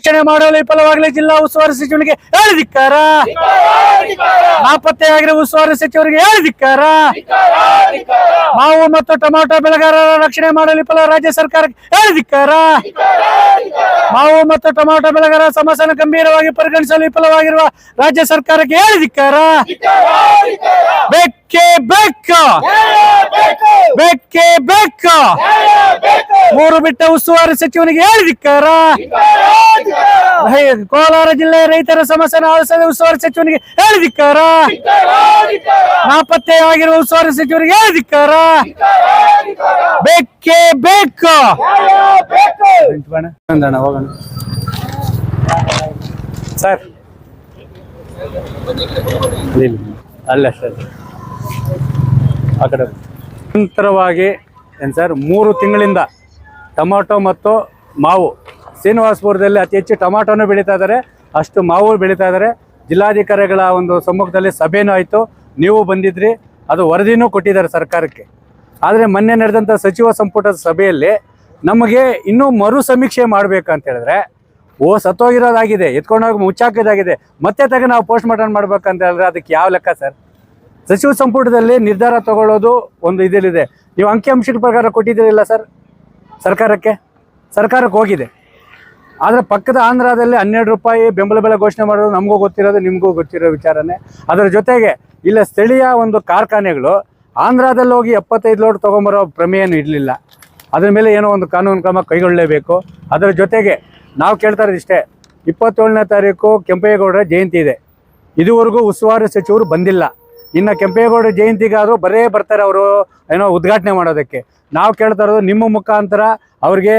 ರಕ್ಷಣೆ ಮಾಡಲು ವಿಫಲವಾಗಲಿ ಜಿಲ್ಲಾ ಉಸ್ತುವಾರಿ ಸಚಿವನಿಗೆ ಹೇಳಿದಿಕ್ಕಾರ ನಾಪತ್ತೆಯಾಗಿರುವ ಉಸ್ತುವಾರಿ ಸಚಿವರಿಗೆ ಹೇಳಿದಿಕ್ಕಾರ ಮಾವು ಮತ್ತು ಟೊಮಾಟೊ ಬೆಳೆಗಾರರ ರಕ್ಷಣೆ ಮಾಡಲು ವಿಫಲ ರಾಜ್ಯ ಸರ್ಕಾರಕ್ಕೆ ಹೇಳಿದಿಕ್ಕಾರ ಮಾವು ಮತ್ತು ಟೊಮಾಟೊ ಬೆಳೆಗಾರರ ಸಮಸ್ಯೆಯನ್ನು ಗಂಭೀರವಾಗಿ ಪರಿಗಣಿಸಲು ವಿಫಲವಾಗಿರುವ ರಾಜ್ಯ ಸರ್ಕಾರಕ್ಕೆ ಹೇಳಿದಿಕ್ಕಾರ ಬೆಕ್ಕೆ ಬೆಕ್ಕ. ಬೆಕ್ಕೆ ಮೂರು ಬಿಟ್ಟ ಉಸ್ತುವಾರಿ ಸಚಿವನಿಗೆ ಹೇಳಿದಿಕ್ಕಾರ ಕೋಲಾರ ಜಿಲ್ಲೆಯ ರೈತರ ಸಮಸ್ಯೆನ ಆಲಿಸಿದ ಉಸ್ತುವಾರಿ ಸಚಿವನಿಗೆ ಹೇಳಿದಿಕ್ಕಾರ ನಾಪತ್ತೆಯಾಗಿರುವ ಉಸ್ತುವಾರಿ ಸಚಿವರಿಗೆ ಹೇಳಿದಿಕ್ಕಾರ ಬೆಕ್ಕೆ ಬೆಕ್ಕ. ಸರ್. ಅಲ್ಲ ಸರ್ ಆ ಕಡೆ ನಿರಂತರವಾಗಿ ಏನು ಸರ್, ಮೂರು ತಿಂಗಳಿಂದ ಟೊಮಾಟೊ ಮತ್ತು ಮಾವು, ಶ್ರೀನಿವಾಸಪುರದಲ್ಲಿ ಅತಿ ಹೆಚ್ಚು ಟೊಮಾಟೊನೂ ಬೆಳೀತಾ ಇದ್ದಾರೆ ಅಷ್ಟು ಮಾವು ಬೆಳೀತಾ ಇದ್ದಾರೆ ಜಿಲ್ಲಾಧಿಕಾರಿಗಳ ಒಂದು ಸಮ್ಮುಖದಲ್ಲಿ ಸಭೆನೂ ಆಯಿತು. ನೀವು ಬಂದಿದ್ರಿ, ಅದು ವರದಿನೂ ಕೊಟ್ಟಿದ್ದಾರೆ ಸರ್ಕಾರಕ್ಕೆ. ಆದರೆ ಮೊನ್ನೆ ನಡೆದಂಥ ಸಚಿವ ಸಂಪುಟದ ಸಭೆಯಲ್ಲಿ ನಮಗೆ ಇನ್ನೂ ಮರು ಸಮೀಕ್ಷೆ ಮಾಡಬೇಕಂತ ಹೇಳಿದ್ರೆ, ಓ ಸತ್ತೋಗಿರೋದಾಗಿದೆ, ಎತ್ಕೊಂಡೋಗಿ ಮುಚ್ಚಾಕಿದಾಗಿದೆ, ಮತ್ತೆ ತಗ ನಾವು ಪೋಸ್ಟ್ ಮಾರ್ಟಮ್ ಮಾಡ್ಬೇಕಂತ ಹೇಳಿದ್ರೆ ಅದಕ್ಕೆ ಯಾವ ಲೆಕ್ಕ ಸರ್? ಸಚಿವ ಸಂಪುಟದಲ್ಲಿ ನಿರ್ಧಾರ ತಗೊಳ್ಳೋದು ಒಂದು ಇದರಲ್ಲಿದೆ ನೀವು ಅಂಕಿಅಂಶದ ಪ್ರಕಾರ ಕೊಟ್ಟಿದ್ದೀರಲ್ಲ ಸರ್? ಸರ್ಕಾರಕ್ಕೆ? ಸರ್ಕಾರಕ್ಕೆ ಹೋಗಿದೆ. ಆದರೆ ಪಕ್ಕದ ಆಂಧ್ರದಲ್ಲಿ ಹನ್ನೆರಡು ರೂಪಾಯಿ ಬೆಂಬಲ ಬೆಲೆ ಘೋಷಣೆ ಮಾಡೋದು ನಮಗೂ ಗೊತ್ತಿರೋದು, ನಿಮಗೂ ಗೊತ್ತಿರೋ ವಿಚಾರನೇ. ಅದರ ಜೊತೆಗೆ ಇಲ್ಲ ಸ್ಥಳೀಯ ಒಂದು ಕಾರ್ಖಾನೆಗಳು ಆಂಧ್ರದಲ್ಲಿ ಹೋಗಿ ಎಪ್ಪತ್ತೈದು ಲೋಡ್ ತೊಗೊಂಬರೋ ಪ್ರಮೇಯನೂ ಇರಲಿಲ್ಲ. ಅದರ ಮೇಲೆ ಏನೋ ಒಂದು ಕಾನೂನು ಕ್ರಮ ಕೈಗೊಳ್ಳಲೇಬೇಕು. ಅದರ ಜೊತೆಗೆ ನಾವು ಕೇಳ್ತಾ ಇರೋದು ಇಷ್ಟೇ, ಇಪ್ಪತ್ತೇಳನೇ ತಾರೀಕು ಕೆಂಪೇಗೌಡರ ಜಯಂತಿ ಇದೆ. ಇದುವರೆಗೂ ಉಸ್ತುವಾರಿ ಸಚಿವರು ಬಂದಿಲ್ಲ. ಇನ್ನು ಕೆಂಪೇಗೌಡ ಜಯಂತಿಗಾದರೂ ಬರೇ ಬರ್ತಾರೆ ಅವರು, ಏನೋ ಉದ್ಘಾಟನೆ ಮಾಡೋದಕ್ಕೆ. ನಾವು ಕೇಳ್ತಾ ಇರೋದು ನಿಮ್ಮ ಮುಖಾಂತರ ಅವ್ರಿಗೆ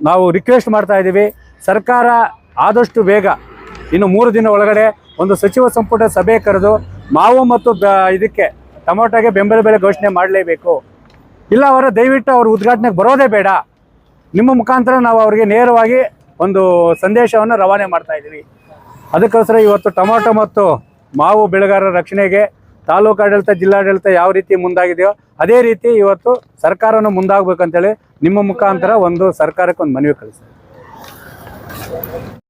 ನಾವು ರಿಕ್ವೆಸ್ಟ್ ಮಾಡ್ತಾ ಇದ್ದೀವಿ. ಸರ್ಕಾರ ಆದಷ್ಟು ಬೇಗ ಇನ್ನು ಮೂರು ದಿನ ಒಳಗಡೆ ಒಂದು ಸಚಿವ ಸಂಪುಟ ಸಭೆ ಕರೆದು ಮಾವು ಮತ್ತು ಇದಕ್ಕೆ ಟೊಮೊಟೊಗೆ ಬೆಂಬಲ ಬೆಲೆ ಘೋಷಣೆ ಮಾಡಲೇಬೇಕು. ಇಲ್ಲ ಅವರ ದಯವಿಟ್ಟು ಅವರು ಉದ್ಘಾಟನೆಗೆ ಬರೋದೇ ಬೇಡ. ನಿಮ್ಮ ಮುಖಾಂತರ ನಾವು ಅವರಿಗೆ ನೇರವಾಗಿ ಒಂದು ಸಂದೇಶವನ್ನು ರವಾನೆ ಮಾಡ್ತಾ ಇದ್ದೀವಿ. ಅದಕ್ಕೋಸ್ಕರ ಇವತ್ತು ಟೊಮೊಟೊ ಮತ್ತು ಮಾವು ಬೆಳೆಗಾರರ ರಕ್ಷಣೆಗೆ ತಾಲೂಕು ಆಡಳಿತ, ಜಿಲ್ಲಾಡಳಿತ ಯಾವ ರೀತಿ ಮುಂದಾಗಿದೆಯೋ ಅದೇ ರೀತಿ ಇವತ್ತು ಸರ್ಕಾರವನ್ನು ಮುಂದಾಗಬೇಕಂತೇಳಿ ನಿಮ್ಮ ಮುಖಾಂತರ ಒಂದು ಸರ್ಕಾರಕ್ಕೆ ಒಂದು ಮನವಿ ಕಳಿಸ್ತೀವಿ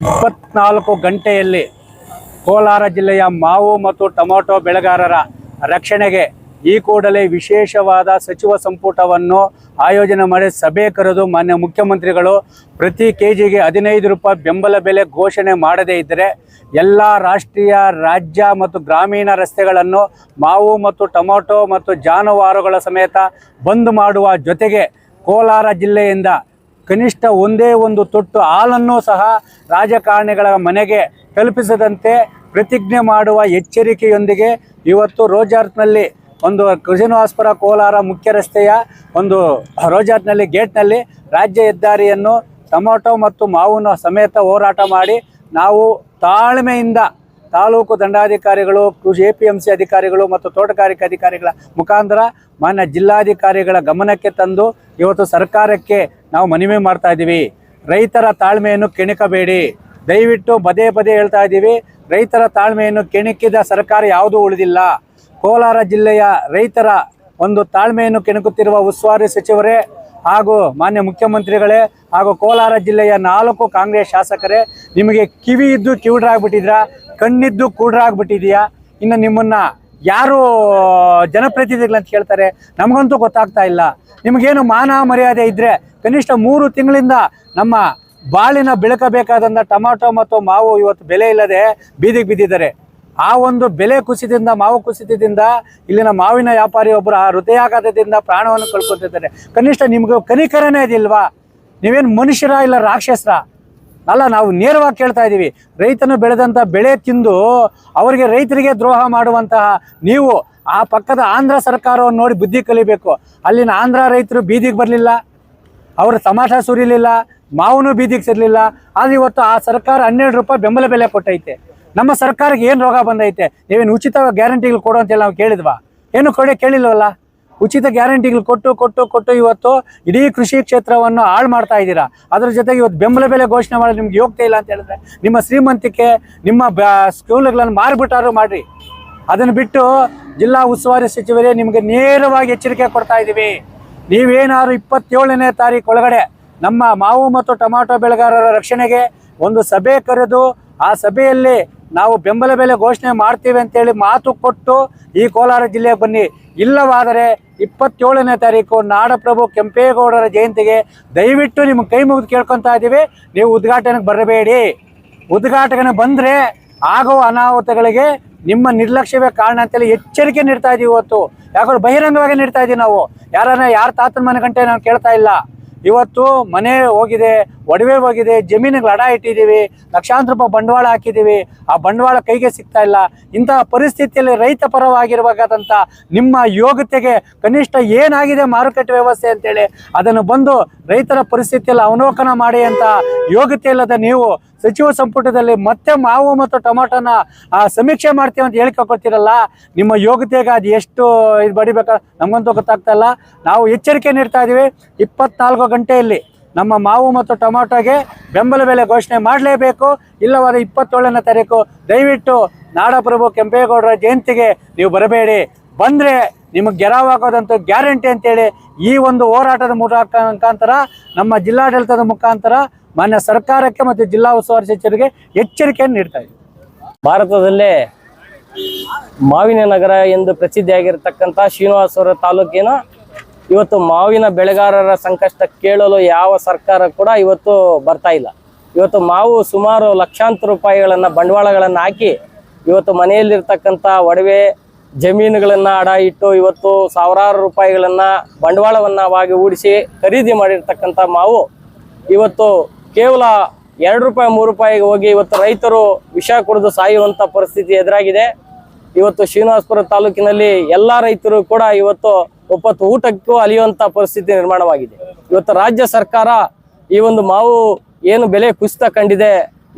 ಇಪ್ಪತ್ನಾಲ್ಕು ಗಂಟೆಯಲ್ಲಿ ಕೋಲಾರ ಜಿಲ್ಲೆಯ ಮಾವು ಮತ್ತು ಟೊಮೊಟೊ ಬೆಳೆಗಾರರ ರಕ್ಷಣೆಗೆ ಈ ಕೂಡಲೇ ವಿಶೇಷವಾದ ಸಚಿವ ಸಂಪುಟವನ್ನು ಆಯೋಜನೆ ಮಾಡಿ ಸಭೆ ಕರೆದು ಮಾನ್ಯ ಮುಖ್ಯಮಂತ್ರಿಗಳು ಪ್ರತಿ ಕೆ ಜಿಗೆ ಹದಿನೈದು ರೂಪಾಯಿ ಬೆಂಬಲ ಬೆಲೆ ಘೋಷಣೆ ಮಾಡದೇ ಇದ್ದರೆ ಎಲ್ಲ ರಾಷ್ಟ್ರೀಯ, ರಾಜ್ಯ ಮತ್ತು ಗ್ರಾಮೀಣ ರಸ್ತೆಗಳನ್ನು ಮಾವು ಮತ್ತು ಟೊಮೊಟೊ ಮತ್ತು ಜಾನುವಾರುಗಳ ಸಮೇತ ಬಂದ್ ಮಾಡುವ ಜೊತೆಗೆ ಕೋಲಾರ ಜಿಲ್ಲೆಯಿಂದ ಕನಿಷ್ಠ ಒಂದೇ ಒಂದು ತೊಟ್ಟು ಹಾಲನ್ನು ಸಹ ರಾಜಕಾರಣಿಗಳ ಮನೆಗೆ ತಲುಪಿಸದಂತೆ ಪ್ರತಿಜ್ಞೆ ಮಾಡುವ ಎಚ್ಚರಿಕೆಯೊಂದಿಗೆ ಇವತ್ತು ರೋಜಾರ್ತ್ನಲ್ಲಿ ಒಂದು ಕೃಷಿನಿವಾಸ್ಪುರ ಕೋಲಾರ ಮುಖ್ಯ ರಸ್ತೆಯ ಒಂದು ರೋಜಾಟ್ನಲ್ಲಿ ಗೇಟ್ನಲ್ಲಿ ರಾಜ್ಯ ಹೆದ್ದಾರಿಯನ್ನು ಟೊಮೊಟೊ ಮತ್ತು ಮಾವಿನ ಸಮೇತ ಹೋರಾಟ ಮಾಡಿ ನಾವು ತಾಳ್ಮೆಯಿಂದ ತಾಲೂಕು ದಂಡಾಧಿಕಾರಿಗಳು, ಕೃಷಿ ಎ ಪಿ ಎಂ ಸಿ ಅಧಿಕಾರಿಗಳು ಮತ್ತು ತೋಟಗಾರಿಕೆ ಅಧಿಕಾರಿಗಳ ಮುಖಾಂತರ ಮಾನ್ಯ ಜಿಲ್ಲಾಧಿಕಾರಿಗಳ ಗಮನಕ್ಕೆ ತಂದು ಇವತ್ತು ಸರ್ಕಾರಕ್ಕೆ ನಾವು ಮನವಿ ಮಾಡ್ತಾ ಇದ್ದೀವಿ. ರೈತರ ತಾಳ್ಮೆಯನ್ನು ಕೆಣಕಬೇಡಿ. ದಯವಿಟ್ಟು ಪದೇ ಪದೇ ಹೇಳ್ತಾ ಇದ್ದೀವಿ. ರೈತರ ತಾಳ್ಮೆಯನ್ನು ಕೆಣಕಿದ ಸರ್ಕಾರ ಯಾವುದೂ ಉಳಿದಿಲ್ಲ. ಕೋಲಾರ ಜಿಲ್ಲೆಯ ರೈತರ ಒಂದು ತಾಳ್ಮೆಯನ್ನು ಕೆಣಕುತ್ತಿರುವ ಉಸ್ತುವಾರಿ ಸಚಿವರೇ ಹಾಗೂ ಮಾನ್ಯ ಮುಖ್ಯಮಂತ್ರಿಗಳೇ ಹಾಗೂ ಕೋಲಾರ ಜಿಲ್ಲೆಯ ನಾಲ್ಕು ಕಾಂಗ್ರೆಸ್ ಶಾಸಕರೇ, ನಿಮಗೆ ಕಿವಿ ಇದ್ದು ಕಿವುಡ್ರಾಗ್ಬಿಟ್ಟಿದ್ರಾ? ಕಣ್ಣಿದ್ದು ಕೂಡ್ರಾಗ್ಬಿಟ್ಟಿದೆಯಾ? ಇನ್ನು ನಿಮ್ಮನ್ನ ಯಾರು ಜನಪ್ರತಿನಿಧಿಗಳು ಅಂತ ಕೇಳ್ತಾರೆ, ನಮಗಂತೂ ಗೊತ್ತಾಗ್ತಾ ಇಲ್ಲ. ನಿಮಗೇನು ಮಾನ ಮರ್ಯಾದೆ ಇದ್ದರೆ ಕನಿಷ್ಠ ಮೂರು ತಿಂಗಳಿಂದ ನಮ್ಮ ಬಾಳಿನ ಬೆಳಕಬೇಕಾದಂಥ ಟೊಮಾಟೊ ಮತ್ತು ಮಾವು ಇವತ್ತು ಬೆಲೆ ಇಲ್ಲದೆ ಬೀದಿಗೆ ಬಿದ್ದಿದ್ದಾರೆ. ಆ ಒಂದು ಬೆಲೆ ಕುಸಿತದಿಂದ, ಮಾವು ಕುಸಿತದಿಂದ ಇಲ್ಲಿನ ಮಾವಿನ ವ್ಯಾಪಾರಿ ಒಬ್ಬರು ಆ ಹೃದಯಾಘಾತದಿಂದ ಪ್ರಾಣವನ್ನು ಕಳ್ಕೊತಿದ್ದಾರೆ. ಕನಿಷ್ಠ ನಿಮ್ಗೆ ಕನಿಕರನೇ ಇದಿಲ್ವಾ ನೀವೇನು ಮನುಷ್ಯರ ಇಲ್ಲ ರಾಕ್ಷಸರ? ಅಲ್ಲ, ನಾವು ನೇರವಾಗಿ ಕೇಳ್ತಾ ಇದ್ದೀವಿ ರೈತನು ಬೆಳೆದಂಥ ಬೆಳೆ ತಿಂದು ಅವರಿಗೆ ರೈತರಿಗೆ ದ್ರೋಹ ಮಾಡುವಂತಹ ನೀವು ಆ ಪಕ್ಕದ ಆಂಧ್ರ ಸರ್ಕಾರವನ್ನು ನೋಡಿ ಬುದ್ಧಿ ಕಲಿಬೇಕು. ಅಲ್ಲಿನ ಆಂಧ್ರ ರೈತರು ಬೀದಿಗೆ ಬರಲಿಲ್ಲ. ಅವರು ತಮಾಷ ಸುರಿಲಿಲ್ಲ. ಮಾವನು ಬೀದಿಗೆ ಸಿರಲಿಲ್ಲ. ಆದರೆ ಇವತ್ತು ಆ ಸರ್ಕಾರ ಹನ್ನೆರಡು ರೂಪಾಯಿ ಬೆಂಬಲ ಬೆಲೆ ಕೊಟ್ಟೈತೆ. ನಮ್ಮ ಸರ್ಕಾರಕ್ಕೆ ಏನು ರೋಗ ಬಂದೈತೆ? ನೀವೇನು ಉಚಿತ ಗ್ಯಾರಂಟಿಗಳು ಕೊಡು ಅಂತೇಳಿ ನಾವು ಕೇಳಿದ್ವಾ? ಏನು ಕೊಡೆ ಕೇಳಿಲ್ವಲ್ಲ? ಉಚಿತ ಗ್ಯಾರಂಟಿಗಳು ಕೊಟ್ಟು ಕೊಟ್ಟು ಕೊಟ್ಟು ಇವತ್ತು ಇಡೀ ಕೃಷಿ ಕ್ಷೇತ್ರವನ್ನು ಹಾಳು ಮಾಡ್ತಾ ಇದ್ದೀರಾ? ಅದ್ರ ಜೊತೆಗೆ ಇವತ್ತು ಬೆಂಬಲ ಬೆಲೆ ಘೋಷಣೆ ಮಾಡೋದು ನಿಮ್ಗೆ ಯೋಗ್ಯತೆ ಇಲ್ಲ ಅಂತ ಹೇಳಿದ್ರೆ ನಿಮ್ಮ ಶ್ರೀಮಂತಿಕೆ, ನಿಮ್ಮ ಸ್ಕೂಲ್ಗಳನ್ನು ಮಾರ್ಬಿಟ್ಟಾರು ಮಾಡಿರಿ. ಅದನ್ನು ಬಿಟ್ಟು ಜಿಲ್ಲಾ ಉಸ್ತುವಾರಿ ಸಚಿವರೇ ನಿಮಗೆ ನೇರವಾಗಿ ಎಚ್ಚರಿಕೆ ಕೊಡ್ತಾ ಇದ್ದೀವಿ ನೀವೇನಾದ್ರು ಇಪ್ಪತ್ತೇಳನೇ ತಾರೀಕು ಒಳಗಡೆ ನಮ್ಮ ಮಾವು ಮತ್ತು ಟೊಮಾಟೊ ಬೆಳೆಗಾರರ ರಕ್ಷಣೆಗೆ ಒಂದು ಸಭೆ ಕರೆದು ಆ ಸಭೆಯಲ್ಲಿ ನಾವು ಬೆಂಬಲ ಬೆಲೆ ಘೋಷಣೆ ಮಾಡ್ತೀವಿ ಅಂತೇಳಿ ಮಾತು ಕೊಟ್ಟು ಈ ಕೋಲಾರ ಜಿಲ್ಲೆಗೆ ಬನ್ನಿ. ಇಲ್ಲವಾದರೆ ಇಪ್ಪತ್ತೇಳನೇ ತಾರೀಕು ನಾಡಪ್ರಭು ಕೆಂಪೇಗೌಡರ ಜಯಂತಿಗೆ ದಯವಿಟ್ಟು ನಿಮ್ಮ ಕೈ ಮುಗಿದು ಕೇಳ್ಕೊತಾ ಇದ್ದೀವಿ. ನೀವು ಉದ್ಘಾಟನೆಗೆ ಬರಬೇಡಿ. ಉದ್ಘಾಟನೆ ಬಂದರೆ ಆಗುವ ಅನಾಹುತಗಳಿಗೆ ನಿಮ್ಮ ನಿರ್ಲಕ್ಷ್ಯವೇ ಕಾರಣ ಅಂತೇಳಿ ಎಚ್ಚರಿಕೆ ನೀಡ್ತಾ ಇದೀವಿ ಇವತ್ತು. ಯಾಕಂದ್ರೆ ಬಹಿರಂಗವಾಗಿ ನೀಡ್ತಾ ಇದ್ದೀವಿ ನಾವು. ಯಾರನ್ನ ಯಾರ ತಾತನ ಮನೆ ಗಂಟೆ ನಾವು ಕೇಳ್ತಾ ಇಲ್ಲ. ಇವತ್ತು ಮನೆ ಹೋಗಿದೆ, ಒಡವೆ ಹೋಗಿದೆ, ಜಮೀನಿಗೆ ಲಡ ಇಟ್ಟಿದ್ದೀವಿ, ಲಕ್ಷಾಂತರ ರೂಪಾಯಿ ಬಂಡವಾಳ ಹಾಕಿದ್ದೀವಿ. ಆ ಬಂಡವಾಳ ಕೈಗೆ ಸಿಗ್ತಾ ಇಲ್ಲ. ಇಂತಹ ಪರಿಸ್ಥಿತಿಯಲ್ಲಿ ರೈತ ಪರವಾಗಿರಬೇಕಾದಂಥ ನಿಮ್ಮ ಯೋಗ್ಯತೆಗೆ ಕನಿಷ್ಠ ಏನಾಗಿದೆ ಮಾರುಕಟ್ಟೆ ವ್ಯವಸ್ಥೆ ಅಂತೇಳಿ ಅದನ್ನು ಬಂದು ರೈತರ ಪರಿಸ್ಥಿತಿಯಲ್ಲಿ ಅವಲೋಕನ ಮಾಡಿ ಅಂತ ಯೋಗ್ಯತೆ ಇಲ್ಲದ ನೀವು ಸಚಿವ ಸಂಪುಟದಲ್ಲಿ ಮತ್ತೆ ಮಾವು ಮತ್ತು ಟೊಮಾಟೋನ ಸಮೀಕ್ಷೆ ಮಾಡ್ತೀವಿ ಅಂತ ಹೇಳ್ಕೊಳ್ತೀರಲ್ಲ ನಿಮ್ಮ ಯೋಗ್ಯತೆಗೆ ಅದು ಎಷ್ಟು ಇದು ಬಡಿಬೇಕ? ನಮಗಂತೂ ಗೊತ್ತಾಗ್ತಾ ಇಲ್ಲ. ನಾವು ಎಚ್ಚರಿಕೆ ನೀಡ್ತಾ ಇದ್ದೀವಿ ಇಪ್ಪತ್ನಾಲ್ಕು ಗಂಟೆಯಲ್ಲಿ ನಮ್ಮ ಮಾವು ಮತ್ತು ಟೊಮಾಟೋಗೆ ಬೆಂಬಲ ಬೆಲೆ ಘೋಷಣೆ ಮಾಡಲೇಬೇಕು. ಇಲ್ಲವಾದ ಇಪ್ಪತ್ತೇಳನೇ ತಾರೀಕು. ದಯವಿಟ್ಟು ನಾಡಪ್ರಭು ಕೆಂಪೇಗೌಡರ ಜಯಂತಿಗೆ ನೀವು ಬರಬೇಡಿ. ಬಂದರೆ ನಿಮಗೆ ಗೆರಾವಾಗೋದಂತೂ ಗ್ಯಾರಂಟಿ ಅಂತೇಳಿ ಈ ಒಂದು ಹೋರಾಟದ ಮುಖಾಂತರ, ನಮ್ಮ ಜಿಲ್ಲಾಡಳಿತದ ಮುಖಾಂತರ ಮಾನ್ಯ ಸರ್ಕಾರಕ್ಕೆ ಮತ್ತು ಜಿಲ್ಲಾ ಉಸ್ತುವಾರಿ ಸಚಿವರಿಗೆ ಎಚ್ಚರಿಕೆಯನ್ನು ನೀಡ್ತಾ ಭಾರತದಲ್ಲೇ ಮಾವಿನ ನಗರ ಎಂದು ಪ್ರಸಿದ್ಧಿಯಾಗಿರ್ತಕ್ಕಂಥ ಶ್ರೀನಿವಾಸವರ ತಾಲೂಕಿನ ಇವತ್ತು ಮಾವಿನ ಬೆಳೆಗಾರರ ಸಂಕಷ್ಟ ಕೇಳಲು ಯಾವ ಸರ್ಕಾರ ಕೂಡ ಇವತ್ತು ಬರ್ತಾ ಇಲ್ಲ. ಇವತ್ತು ಮಾವು ಸುಮಾರು ಲಕ್ಷಾಂತರ ರೂಪಾಯಿಗಳನ್ನು ಬಂಡವಾಳಗಳನ್ನು ಹಾಕಿ ಇವತ್ತು ಮನೆಯಲ್ಲಿರ್ತಕ್ಕಂಥ ಒಡವೆ ಜಮೀನುಗಳನ್ನು ಅಡ ಇಟ್ಟು ಇವತ್ತು ಸಾವಿರಾರು ರೂಪಾಯಿಗಳನ್ನು ಬಂಡವಾಳವನ್ನವಾಗಿ ಹೂಡಿಸಿ ಖರೀದಿ ಮಾಡಿರ್ತಕ್ಕಂಥ ಮಾವು ಇವತ್ತು ಕೇವಲ ಎರಡು ರೂಪಾಯಿ, ಮೂರು ರೂಪಾಯಿಗೆ ಹೋಗಿ ಇವತ್ತು ರೈತರು ವಿಷ ಕುಡಿದು ಸಾಯುವಂತ ಪರಿಸ್ಥಿತಿ ಎದುರಾಗಿದೆ. ಇವತ್ತು ಶ್ರೀನಿವಾಸಪುರ ತಾಲೂಕಿನಲ್ಲಿ ಎಲ್ಲ ರೈತರು ಕೂಡ ಇವತ್ತು ಒಪ್ಪತ್ತು ಊಟಕ್ಕೂ ಅಲಿಯುವಂತ ಪರಿಸ್ಥಿತಿ ನಿರ್ಮಾಣವಾಗಿದೆ. ಇವತ್ತು ರಾಜ್ಯ ಸರ್ಕಾರ ಈ ಒಂದು ಮಾವು ಏನು ಬೆಲೆ ಕುಸಿತ ಕಂಡಿದೆ,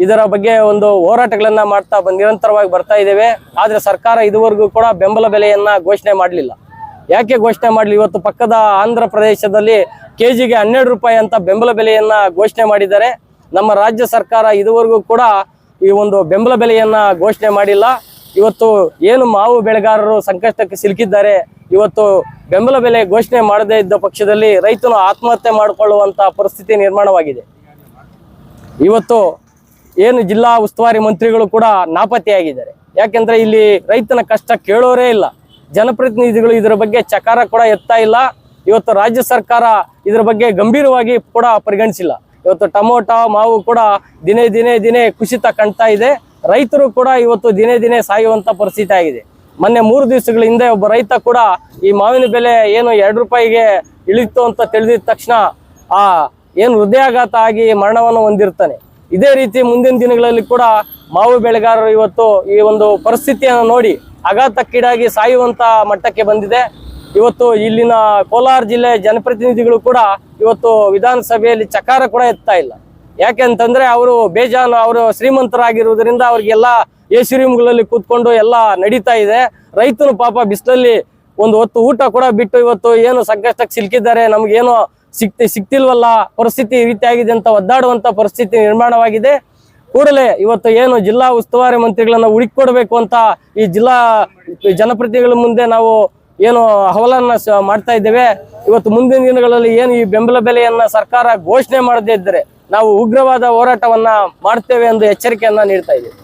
ಇದರ ಬಗ್ಗೆ ಒಂದು ಹೋರಾಟಗಳನ್ನ ಮಾಡ್ತಾ ನಿರಂತರವಾಗಿ ಬರ್ತಾ ಇದ್ದೇವೆ. ಆದ್ರೆ ಸರ್ಕಾರ ಇದುವರೆಗೂ ಕೂಡ ಬೆಂಬಲ ಬೆಲೆಯನ್ನ ಘೋಷಣೆ ಮಾಡಲಿಲ್ಲ. ಯಾಕೆ ಘೋಷಣೆ ಮಾಡಲಿ ಇವತ್ತು ಪಕ್ಕದ ಆಂಧ್ರ ಪ್ರದೇಶದಲ್ಲಿ ಕೆಜಿಗೆ ಹನ್ನೆರಡು ರೂಪಾಯಿ ಅಂತ ಬೆಂಬಲ ಬೆಲೆಯನ್ನ ಘೋಷಣೆ ಮಾಡಿದ್ದಾರೆ. ನಮ್ಮ ರಾಜ್ಯ ಸರ್ಕಾರ ಇದುವರೆಗೂ ಕೂಡ ಈ ಒಂದು ಬೆಂಬಲ ಬೆಲೆಯನ್ನ ಘೋಷಣೆ ಮಾಡಿಲ್ಲ. ಇವತ್ತು ಏನು ಮಾವು ಬೆಳೆಗಾರರು ಸಂಕಷ್ಟಕ್ಕೆ ಸಿಲುಕಿದ್ದಾರೆ. ಇವತ್ತು ಬೆಂಬಲ ಬೆಲೆ ಘೋಷಣೆ ಮಾಡದೇ ಇದ್ದ ಪಕ್ಷದಲ್ಲಿ ರೈತನು ಆತ್ಮಹತ್ಯೆ ಮಾಡಿಕೊಳ್ಳುವಂಥ ಪರಿಸ್ಥಿತಿ ನಿರ್ಮಾಣವಾಗಿದೆ. ಇವತ್ತು ಏನು ಜಿಲ್ಲಾ ಉಸ್ತುವಾರಿ ಮಂತ್ರಿಗಳು ಕೂಡ ನಾಪತ್ತೆಯಾಗಿದ್ದಾರೆ. ಯಾಕೆಂದ್ರೆ ಇಲ್ಲಿ ರೈತನ ಕಷ್ಟ ಕೇಳೋರೇ ಇಲ್ಲ. ಜನಪ್ರತಿನಿಧಿಗಳು ಇದರ ಬಗ್ಗೆ ಚಕಾರ ಕೂಡ ಎತ್ತಾ ಇಲ್ಲ. ಇವತ್ತು ರಾಜ್ಯ ಸರ್ಕಾರ ಇದರ ಬಗ್ಗೆ ಗಂಭೀರವಾಗಿ ಕೂಡ ಪರಿಗಣಿಸಿಲ್ಲ. ಇವತ್ತು ಟೊಮೊಟೊ, ಮಾವು ಕೂಡ ದಿನೇ ದಿನೇ ದಿನೇ ಕುಸಿತ ಕಾಣ್ತಾ ಇದೆ. ರೈತರು ಕೂಡ ಇವತ್ತು ದಿನೇ ದಿನೇ ಸಾಯುವಂತ ಪರಿಸ್ಥಿತಿ ಆಗಿದೆ. ಮೊನ್ನೆ ಮೂರು ದಿವಸಗಳ ಹಿಂದೆ ಒಬ್ಬ ರೈತ ಕೂಡ ಈ ಮಾವಿನ ಬೆಲೆ ಏನು ಎರಡು ರೂಪಾಯಿಗೆ ಇಳಿತು ಅಂತ ತಿಳಿದಿದ ತಕ್ಷಣ ಆ ಏನು ಹೃದಯಾಘಾತ ಆಗಿ ಮರಣವನ್ನು ಹೊಂದಿರ್ತಾನೆ. ಇದೇ ರೀತಿ ಮುಂದಿನ ದಿನಗಳಲ್ಲಿ ಕೂಡ ಮಾವು ಬೆಳೆಗಾರರು ಇವತ್ತು ಈ ಒಂದು ಪರಿಸ್ಥಿತಿಯನ್ನು ನೋಡಿ ಆಘಾತಕ್ಕೀಡಾಗಿ ಸಾಯುವಂತ ಮಟ್ಟಕ್ಕೆ ಬಂದಿದೆ. ಇವತ್ತು ಇಲ್ಲಿನ ಕೋಲಾರ ಜಿಲ್ಲೆ ಜನಪ್ರತಿನಿಧಿಗಳು ಕೂಡ ಇವತ್ತು ವಿಧಾನಸಭೆಯಲ್ಲಿ ಚಕಾರ ಕೂಡ ಎತ್ತಾ ಇಲ್ಲ. ಯಾಕೆ ಅಂತಂದ್ರೆ ಅವರು ಬೇಜಾನು, ಅವರು ಶ್ರೀಮಂತರಾಗಿರುವುದರಿಂದ ಅವ್ರಿಗೆಲ್ಲ ಎಸಿ ರೂಮ್ಗಳಲ್ಲಿ ಕೂತ್ಕೊಂಡು ಎಲ್ಲ ನಡೀತಾ ಇದೆ. ರೈತನು ಪಾಪ ಬಿಸಿಲಲ್ಲಿ ಒಂದು ಹೊತ್ತು ಊಟ ಕೂಡ ಬಿಟ್ಟು ಇವತ್ತು ಏನು ಸಂಕಷ್ಟಕ್ಕೆ ಸಿಲುಕಿದ್ದಾರೆ, ನಮ್ಗೇನು ಸಿಕ್ತಿ, ಸಿಕ್ತಿಲ್ವಲ್ಲ? ಪರಿಸ್ಥಿತಿ ಈ ರೀತಿಯಾಗಿದೆ ಅಂತ ಒದ್ದಾಡುವಂತ ಪರಿಸ್ಥಿತಿ ನಿರ್ಮಾಣವಾಗಿದೆ. ಕೂಡಲೇ ಇವತ್ತು ಏನು ಜಿಲ್ಲಾ ಉಸ್ತುವಾರಿ ಮಂತ್ರಿಗಳನ್ನ ಹುಡುಕೊಡ್ಬೇಕು ಅಂತ ಈ ಜಿಲ್ಲಾ ಜನಪ್ರತಿನಿಧಿಗಳ ಮುಂದೆ ನಾವು ಏನು ಅಹವಾಲನ್ನ ಮಾಡ್ತಾ ಇದ್ದೇವೆ. ಇವತ್ತು ಮುಂದಿನ ದಿನಗಳಲ್ಲಿ ಏನು ಈ ಬೆಂಬಲ ಬೆಲೆಯನ್ನ ಸರ್ಕಾರ ಘೋಷಣೆ ಮಾಡದೇ ಇದ್ದರೆ ನಾವು ಉಗ್ರವಾದ ಹೋರಾಟವನ್ನ ಮಾಡ್ತೇವೆ ಎಂದು ಎಚ್ಚರಿಕೆಯನ್ನ ನೀಡ್ತಾ ಇದ್ದೇವೆ.